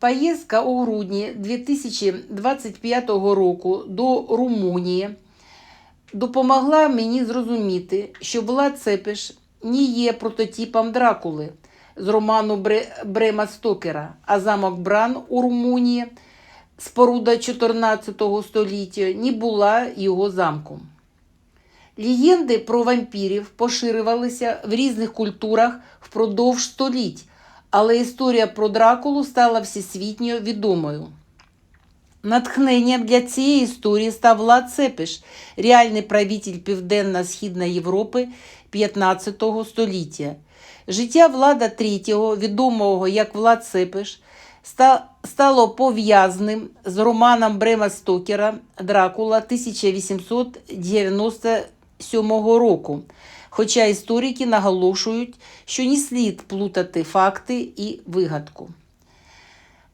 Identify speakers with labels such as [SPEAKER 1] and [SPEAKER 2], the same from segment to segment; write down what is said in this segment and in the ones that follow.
[SPEAKER 1] Поїздка у грудні 2025 року до Румунії допомогла мені зрозуміти, що Влад Цепиш не є прототипом Дракули з роману Бре- Брема Стокера, а замок Бран у Румунії, споруда 14 століття, не була його замком. Легенди про вампірів поширювалися в різних культурах впродовж століть, але історія про Дракулу стала всесвітньо відомою. Натхненням для цієї історії став Влад Цепиш, реальний правитель Південно-Східної Європи 15 століття. Життя Влада III, відомого як Влад Цепиш, стало пов'язаним з романом Брема Стокера Дракула 1897 року. Хоча історики наголошують, що не слід плутати факти і вигадку.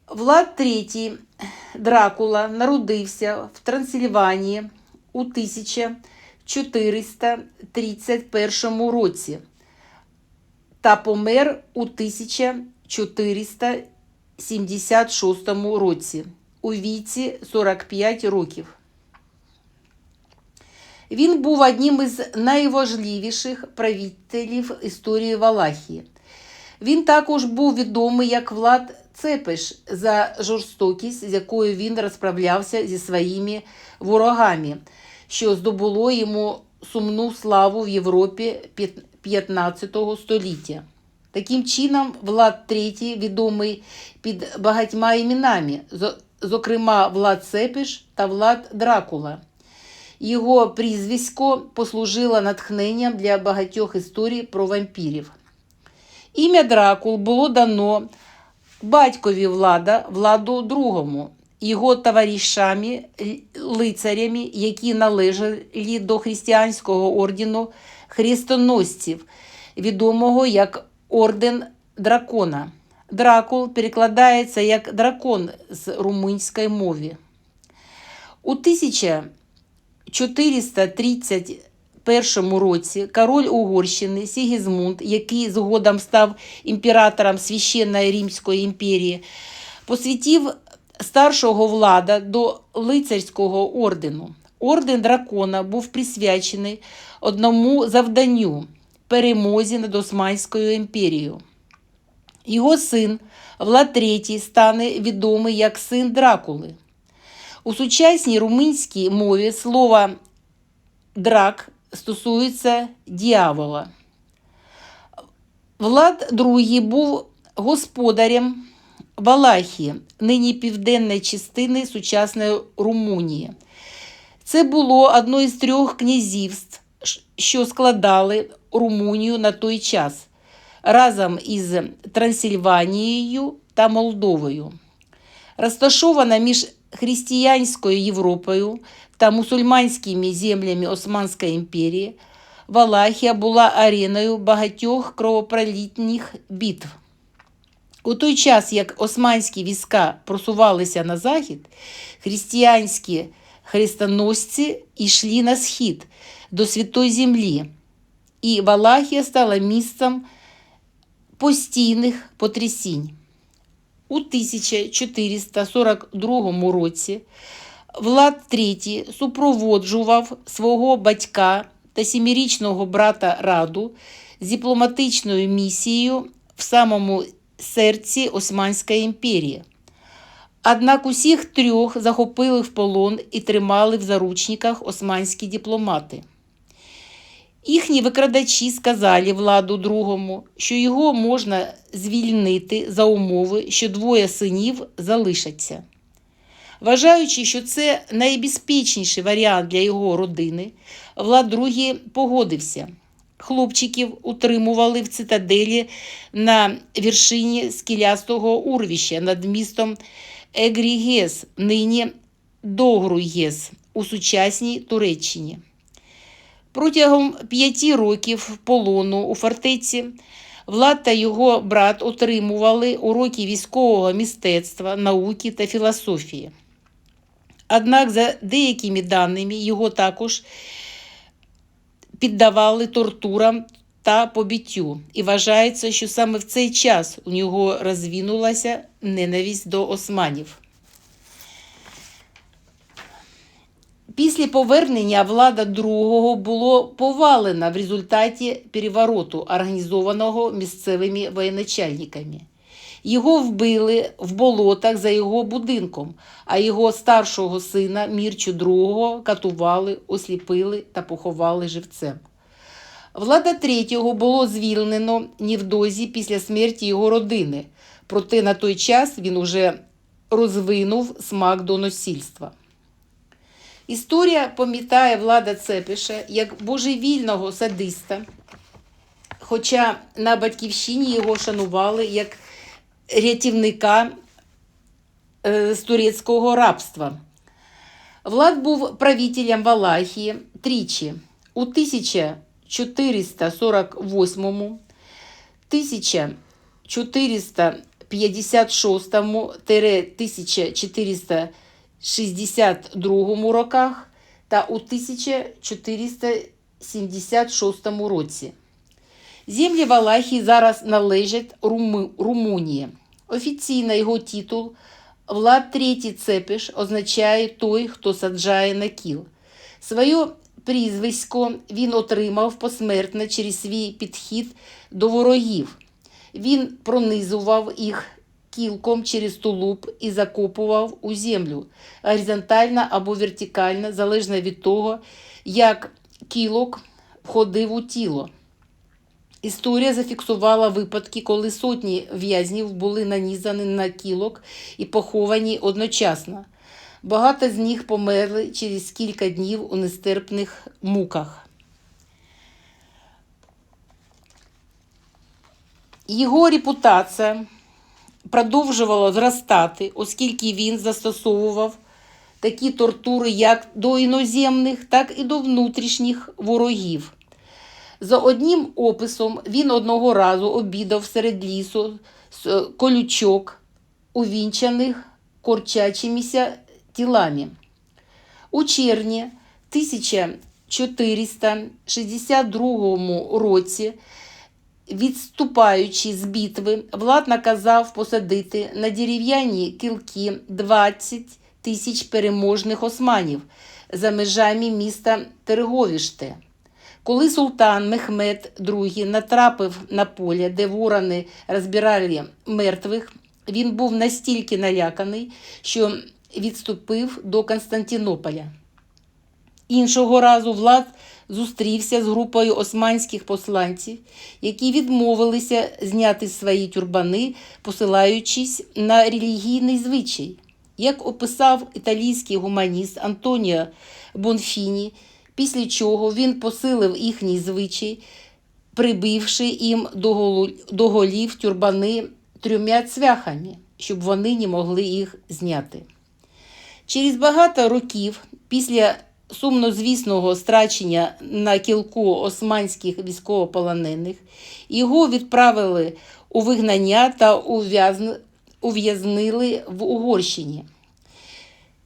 [SPEAKER 1] Влад III Дракула народився в Трансильванії у 1431 році та помер у 1476 році у віці 45 років. Він був одним із найважливіших правителів історії Валахії. Він також був відомий як Влад Цепиш за жорстокість, з якою він розправлявся зі своїми ворогами, що здобуло йому сумну славу в Європі 15 століття. Таким чином, Влад III відомий під багатьма іменами, зокрема Влад Цепиш та Влад Дракула. Його прізвисько послужило натхненням для багатьох історій про вампірів. Ім'я Дракул було дано батькові влада Владу II, його товаришами, лицарями, які належали до християнського ордену хрестоносців, відомого як Орден Дракона. Дракул перекладається як дракон з румунської мови. У 1431 році король Угорщини Сігізмунд, який згодом став імператором Священної Римської імперії, посвятив старшого влада до лицарського ордену. Орден дракона був присвячений одному завданню перемозі над Османською імперією. Його син Влад III стане відомий як син Дракули. У сучасній румунській мові слово драк стосується діявола. Влад II був господарем Валахії, нині південної частини сучасної Румунії. Це було одно із трьох князівств, що складали Румунію на той час разом із Трансильванією та Молдовою. Розташована між християнською Європою та мусульманськими землями Османської імперії, Валахія була ареною багатьох кровопролітних битв. У той час, як османські війська просувалися на захід, християнські хрестоносці йшли на схід до Святої Землі, і Валахія стала місцем постійних потрясінь. У 1442 році Влад III супроводжував свого батька та сімирічного брата Раду з дипломатичною місією в самому серці Османської імперії. Однак усіх трьох захопили в полон і тримали в заручниках османські дипломати. Їхні викрадачі сказали владу другому, що його можна звільнити за умови, що двоє синів залишаться. Вважаючи, що це найбезпечніший варіант для його родини, Влад II погодився. Хлопчиків утримували в цитаделі на вершині скелястого урвища над містом Егрігес, нині Догруйгес у сучасній Туреччині. Протягом п'яти років полону у фортеці Влад та його брат отримували уроки військового мистецтва, науки та філософії. Однак, за деякими даними, його також піддавали тортурам та побиттю, і вважається, що саме в цей час у нього розвинулася ненависть до османів. Після повернення влада другого було повалена в результаті перевороту, організованого місцевими воєначальниками. Його вбили в болотах за його будинком, а його старшого сина Мірчу II катували, осліпили та поховали живцем. Влада третього було звільнено невдовзі після смерті його родини, проте на той час він уже розвинув смак до насильства. Історія пам'ятає влада Цепиша як божевільного садиста, хоча на батьківщині його шанували як рятівника е, з турецького рабства. Влад був правителем Валахії тричі у 1448, 1456-1462 роках та у 1476 році. Землі Валахії зараз належать Руми- Румунії. Офіційно його титул Влад Третій Цепиш означає той, хто саджає на кіл. Своє прізвисько він отримав посмертно через свій підхід до ворогів. Він пронизував їх кілком через тулуб і закопував у землю горизонтально або вертикально, залежно від того, як кілок входив у тіло. Історія зафіксувала випадки, коли сотні в'язнів були нанізані на кілок і поховані одночасно. Багато з них померли через кілька днів у нестерпних муках. Його репутація продовжувала зростати, оскільки він застосовував такі тортури як до іноземних, так і до внутрішніх ворогів. За одним описом він одного разу обідав серед лісу з колючок, увінчаних корчачимися тілами. У червні 1462 році, відступаючи з битви, Влад наказав посадити на дерев'яні кілки 20 тисяч переможних османів за межами міста Терговіште. Коли султан Мехмед II натрапив на поле, де ворони розбирали мертвих, він був настільки наляканий, що відступив до Константинополя. Іншого разу Влад зустрівся з групою османських посланців, які відмовилися зняти свої тюрбани, посилаючись на релігійний звичай. Як описав італійський гуманіст Антоніо Бонфіні, після чого він посилив їхній звичай, прибивши їм до голів тюрбани трьома цвяхами, щоб вони не могли їх зняти. Через багато років після сумнозвісного страчення на кілку османських військовополонених його відправили у вигнання та ув'язнили в Угорщині.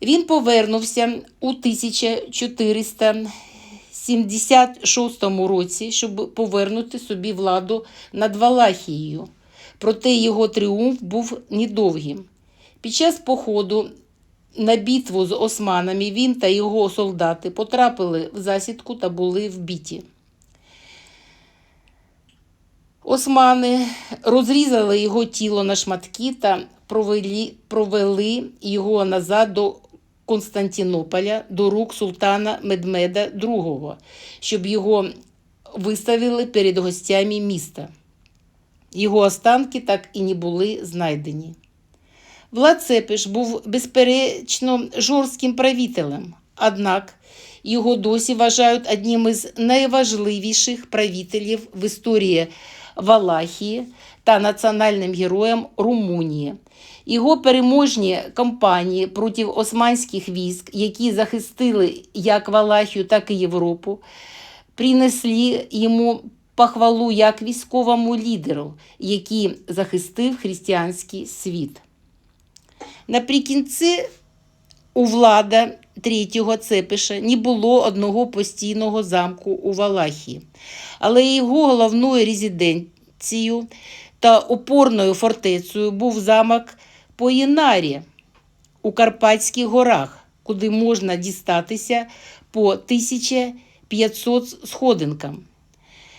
[SPEAKER 1] Він повернувся у 1476 році, щоб повернути собі владу над Валахією. Проте його тріумф був недовгим. Під час походу на битву з османами він та його солдати потрапили в засідку та були вбиті. Османи розрізали його тіло на шматки та провели, провели його назад до Константинополя до рук султана Медмеда II, щоб його виставили перед гостями міста. Його останки так і не були знайдені. Влад був безперечно жорстким правителем, однак його досі вважають одним із найважливіших правителів в історії Валахії та національним героєм Румунії. Його переможні кампанії проти османських військ, які захистили як Валахію, так і Європу, принесли йому похвалу як військовому лідеру, який захистив християнський світ. Наприкінці у влада третього Цепиша не було одного постійного замку у Валахії, але його головною резиденцією та опорною фортецею був замок Поїнарі у Карпатських горах, куди можна дістатися по 1500 сходинкам.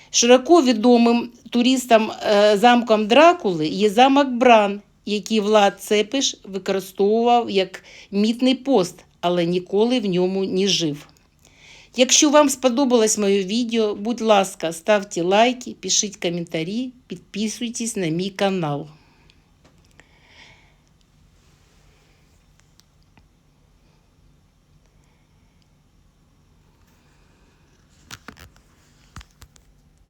[SPEAKER 1] Широко відомим туристам е, замком Дракули є замок Бран, який Влад Цепиш використовував як мітний пост, але ніколи в ньому не жив. Якщо вам сподобалось моє відео, будь ласка, ставте лайки, пишіть коментарі, підписуйтесь на мій канал.